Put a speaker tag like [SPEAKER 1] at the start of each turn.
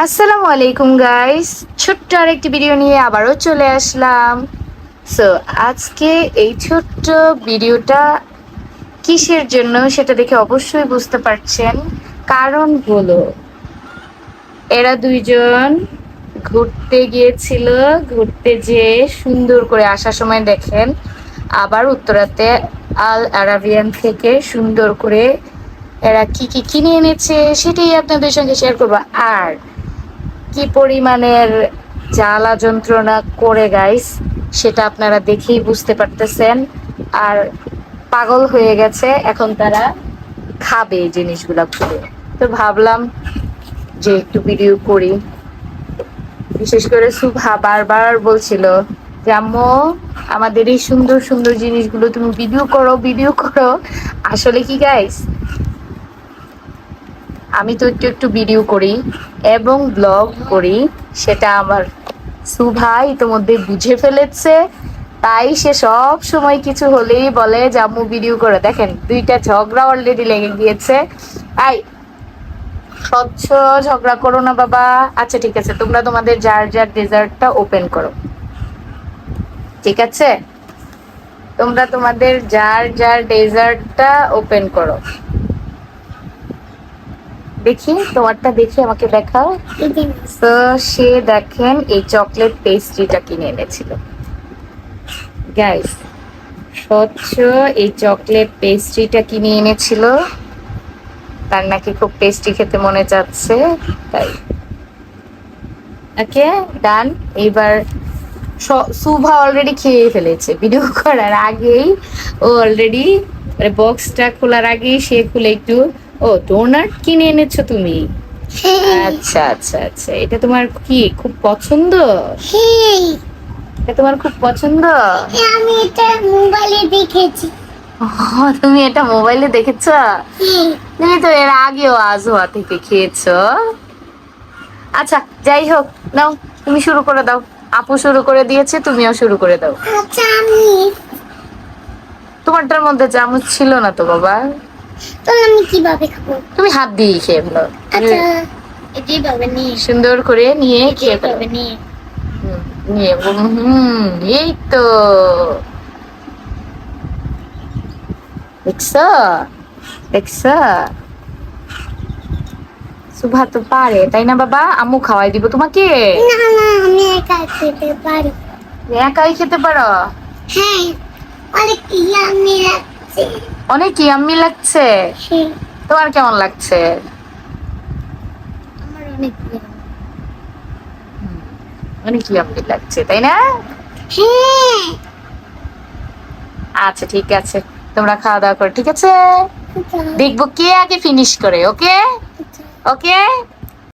[SPEAKER 1] আসসালামু আলাইকুম গাইস ছোট্ট আরেকটি ভিডিও নিয়ে আবারও চলে আসলাম। সো আজকে এই ছোট্ট ভিডিওটা কিসের জন্য সেটা দেখে অবশ্যই বুঝতে পারছেন। কারণ হলো, এরা দুইজন ঘুরতে গিয়েছিল, ঘুরতে যেয়ে সুন্দর করে আসার সময় দেখেন, আবার উত্তরাতে আল আরাবিয়ান থেকে সুন্দর করে এরা কি কি কিনে এনেছে সেটাই আপনাদের সঙ্গে শেয়ার করব। আর কি পরিমাণের জ্বালা যন্ত্রণা করে গাইস সেটা আপনারা দেখেই বুঝতে পারতেছেন। আর পাগল হয়ে গেছে, এখন তারা খাবে এই জিনিসগুলা খুলে তো ভাবলাম যে একটু ভিডিও করি। বিশেষ করে সুভা বারবার বলছিল যে, আম্মু, আমাদের এই সুন্দর সুন্দর জিনিসগুলো তুমি ভিডিও করো ভিডিও করো। আসলে কি গাইস আমি তো একটু একটু ভিডিও করি এবং ব্লগ করি, সেটা আমার সুভা ইতোমধ্যে বুঝে ফেলেছে। তাই সে সব সময় কিছু হলেই বলে যে, আম্মু ভিডিও করে। দেখেন, দুইটা ঝগড়া অলরেডি লেগে গিয়েছে। আই, স্বচ্ছ ঝগড়া করো না বাবা। আচ্ছা ঠিক আছে, তোমরা তোমাদের যার যার ডেজার্টটা ওপেন করো। ঠিক আছে? তোমরা তোমাদের যার যার ডেজার্টটা ওপেন করো। দেখি, তোমারটা দেখি আমাকে দেখাও। তো সে দেখেন, এই চকলেট পেস্ট্রিটা কিনে এনেছিল। গাইস স্বচ্ছ এই চকলেট পেস্ট্রিটা কিনে এনেছিল। তার নাকি খুব টেস্টি খেতে মনে যাচ্ছে, তাই। ওকে ডান এইবার সুভা অলরেডি খেয়ে ফেলেছে। ভিডিও করার আগেই ও অলরেডি মানে বক্সটা খোলার আগেই সে খুলে একটু ও ডোনাট কিনে এনেছো তুমি? আচ্ছা আচ্ছা আচ্ছা। এটা তোমার কি খুব পছন্দ?
[SPEAKER 2] হ্যাঁ।
[SPEAKER 1] এটা তোমার খুব পছন্দ?
[SPEAKER 2] আমি এটা মোবাইলে দেখেছি।
[SPEAKER 1] তুমি এটা মোবাইলে দেখেছ?
[SPEAKER 2] হ্যাঁ।
[SPEAKER 1] তুমি তো এর আগেও আজোয়া থেকে খেয়েছো। আচ্ছা যাই হোক নাও তুমি শুরু করে দাও। আপু শুরু করে দিয়েছে তুমিও শুরু করে দাও।
[SPEAKER 2] আচ্ছা আমি
[SPEAKER 1] তোমারটার মধ্যে চামচ ছিল না তো বাবা?
[SPEAKER 2] তো আমি কীভাবে খাব?
[SPEAKER 1] তুমি হাত দিয়ে
[SPEAKER 2] আচ্ছা। এইভাবে নিয়ে।
[SPEAKER 1] সুন্দর করে নিয়ে খেয়ে ফেলো।
[SPEAKER 2] এইভাবে নিয়ে
[SPEAKER 1] নিয়ে হুম এই তো। দেখছ? দেখছ? সুভা তো পারে তাই না বাবা? আম্মু খাওয়াই দিব তোমাকে।
[SPEAKER 2] না না আমি একা খেতে পারি।
[SPEAKER 1] একাই খেতে পারো?
[SPEAKER 2] হ্যাঁ অনেক ইয়ামি
[SPEAKER 1] অনেক ইয়াম্মি লাগছে। তোমার কেমন লাগছে?
[SPEAKER 2] আমার অনেক
[SPEAKER 1] অনেক ইয়াম্মি লাগছে তাই না? আচ্ছা ঠিক আছে। তোমরা খাওয়া দাওয়া করো ঠিক আছে?
[SPEAKER 2] আচ্ছা।
[SPEAKER 1] দেখব কে আগে ফিনিশ করে ওকে
[SPEAKER 2] আচ্ছা।
[SPEAKER 1] ওকে